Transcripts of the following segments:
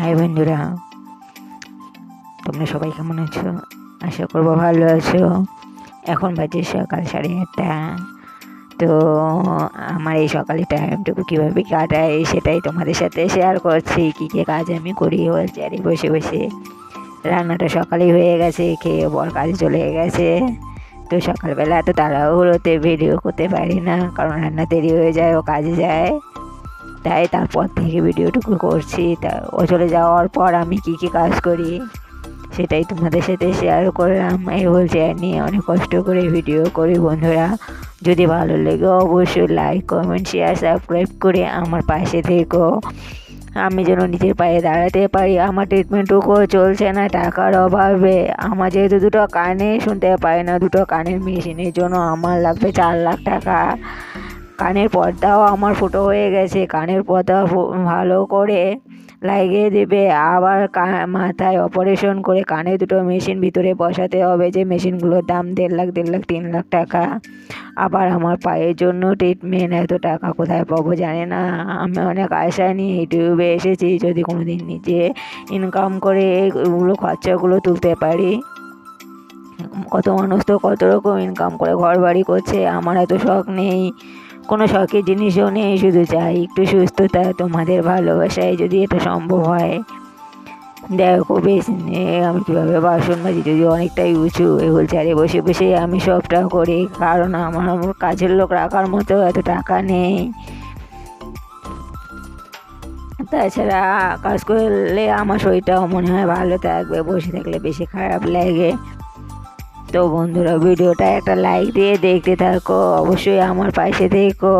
High বন্ধুরা, তোমরা সবাই কেমন আছো? আশা করব ভালো আছো। এখন বাজে সকাল সাড়ে আটটা। তো আমার এই সকালে টাইমটুকু কীভাবে কাটাই সেটাই তোমাদের সাথে শেয়ার করছি। কী কী কাজ আমি করি ওর চেয়ারে বসে বসে। রান্নাটা সকালেই হয়ে গেছে, খেয়ে বর কাজে চলে গেছে। তো সকালবেলা এত তাড়াহুড়োতে ভিডিও করতে পারি না, কারণ রান্না দেরি হয়ে যায়, ও কাজে যায়। তাই তারপর থেকে ভিডিওটুকু করছি। তা, ও চলে যাওয়ার পর আমি কি কি কাজ করি, সেটাই তোমাদের সাথে শেয়ার করলাম। এই হোল চেয়ার নিয়ে অনেক কষ্ট করে ভিডিও করি বন্ধুরা। যদি ভালো লেগে অবশ্যই লাইক কমেন্ট শেয়ার সাবস্ক্রাইব করে আমার পাশে থেকো। আমি যেন নিজের পায়ে দাঁড়াতে পারি, আমার ট্রিটমেন্টটুকু চলছে না টাকার অভাবে। আমার যেহেতু দুটো কানে শুনতে পাই না, দুটো কানের মেশিনের জন্য আমার লাগবে চার লাখ টাকা। কানের পর্দাও আমার ফুটো হয়ে গেছে। কানের পর্দা ভালো করে লাগিয়ে দেবে। আবার মাথায় অপারেশন করে কানে দুটো মেশিন ভিতরে বসাতে হবে যে মেশিনগুলোর দাম দেড় লাখ দেড় লাখ, তিন লাখ টাকা। আবার আমার পায়ের জন্য ট্রিটমেন্ট এত টাকা কোথায় পাবো জানি না। আমি অনেক আশা নিয়ে ইউটিউবে এসেছি যদি কোনো দিন নিজে ইনকাম করে এগুলো খরচাগুলো তুলতে পারি। কত মানুষ তো কত রকম ইনকাম করে ঘর বাড়ি করছে, আমার এত শখ নেই। কোনো শখের জিনিসও নেই, শুধু চাই একটু সুস্থতা, তোমাদের ভালোবাসায় যদি এটা সম্ভব হয়। দেখো বেশ আমি কীভাবে বাসন মাজি, যদি অনেকটাই উঁচু এগুলো চারে বসে বসে আমি সবটা করি, কারণ আমার কাজের লোক রাখার মতো এত টাকা নেই। তাছাড়া কাজ করলে আমার শরীরটাও মনে হয় ভালো থাকবে, বসে থাকলে বেশি খারাপ লাগে। তো বন্ধুরা, ভিডিওটা একটা লাইক দিয়ে দেখতে থাকো, অবশ্যই আমার পাশে থেকো।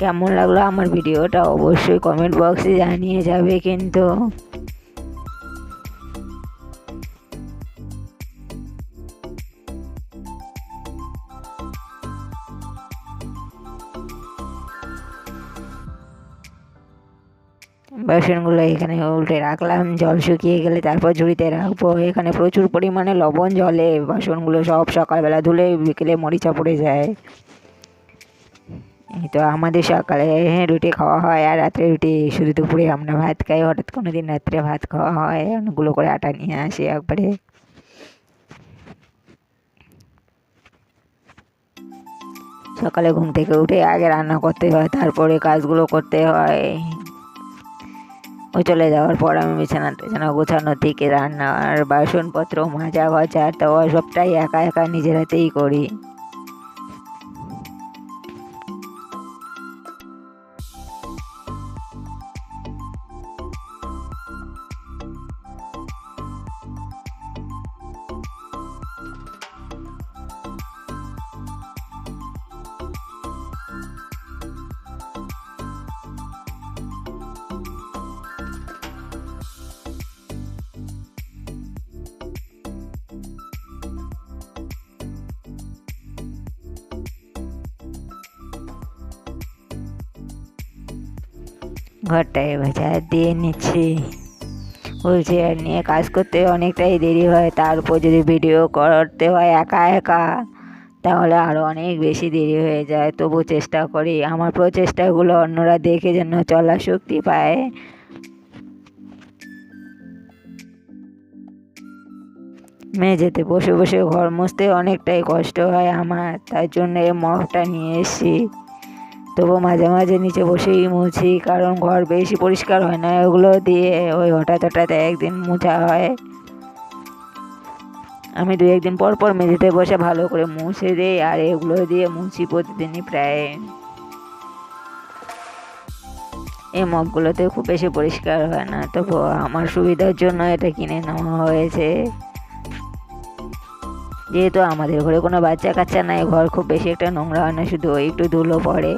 কেমন লাগল আমার ভিডিওটা অবশ্যই কমেন্ট বক্সে জানিয়ে যাবে কিন্তু। বাসনগুলো এখানে উল্টে রাখলাম, জল শুকিয়ে গেলে তারপর ঝুড়িতে রাখব। এখানে প্রচুর পরিমাণে লবণ, জলে বাসনগুলো সব সকালবেলা ধুলে বিকেলে মরিচা পড়ে যায়। এই তো আমাদের সকালে রুটি খাওয়া হয় আর রাত্রে রুটি, শুধু দুপুরে আমরা ভাত খাই। হঠাৎ কোনো দিন রাত্রে ভাত খাওয়া হয়, অনেকগুলো করে আটা নিয়ে আসি একবারে। সকালে ঘুম থেকে উঠে আগে রান্না করতে হয়, তারপরে কাজগুলো করতে হয়। ও চলে যাওয়ার পর আমি বিছানা টিছানা গোছানো থেকে রান্না আর বাসনপত্র মাজা ভাজা দেওয়া সবটাই একা একা নিজের হাতেই করি। ঘরটায় ভাজা দিয়ে নিচ্ছি। হুইল চেয়ার নিয়ে কাজ করতে অনেকটাই দেরি হয় তার উপর যদি ভিডিও করতে হয় একা একা, তাহলে আরও অনেক বেশি দেরি হয়ে যায়। তবু চেষ্টা করি, আমার প্রচেষ্টাগুলো অন্যরা দেখে যেন চলার শক্তি পায়। মেঝেতে বসে বসে ঘর মুছতে অনেকটাই কষ্ট হয় আমার, তার জন্য এই মগটা নিয়ে এসেছি। তবু মাঝে মাঝে নিচে বসেই মুছি, কারণ ঘর বেশি পরিষ্কার হয় না ওগুলো দিয়ে ওই হঠাৎ হঠাৎ একদিন মুছা হয়। আমি দু একদিন পর পর মেঝেতে বসে ভালো করে মুছে দিই, আর এগুলো দিয়ে মুছি প্রতিদিনই প্রায়। এই মগগুলোতে খুব বেশি পরিষ্কার হয় না, তবু আমার সুবিধার জন্য এটা কিনে নেওয়া হয়েছে। যেহেতু আমাদের ঘরে কোনো বাচ্চা কাচ্চা নাই, ঘর খুব বেশি একটা নোংরা হয় না, শুধু একটু ধুলো পড়ে।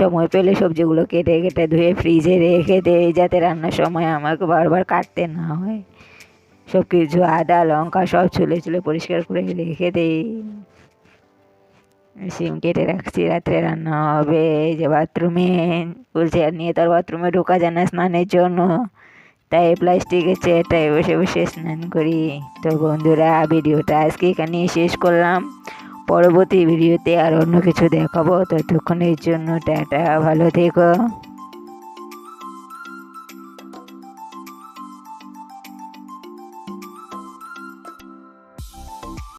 সময় পেলে সবজিগুলো কেটে কেটে ধুয়ে ফ্রিজে রেখে দেই যাতে রান্নার সময় আমাকে বারবার কাটতে না হয়। সব কিছু আদা, লঙ্কা সব ছুলে ছুলে পরিষ্কার করে রেখে দেই। সিম কেটে রাখছি, রাত্রে রান্না হবে যে বাথরুমে আর নিয়ে তার বাথরুমে ঢোকা যায় না স্নানের জন্য। তাই প্লাস্টিকের চেয়ারটায় বসে বসে স্নান করি। তো বন্ধুরা, ভিডিওটা আজকে এখানেই শেষ করলাম। পরবর্তী ভিডিওতে আর অন্য কিছু দেখাবো। ততক্ষণের জন্য টাটা ভালো থেকো।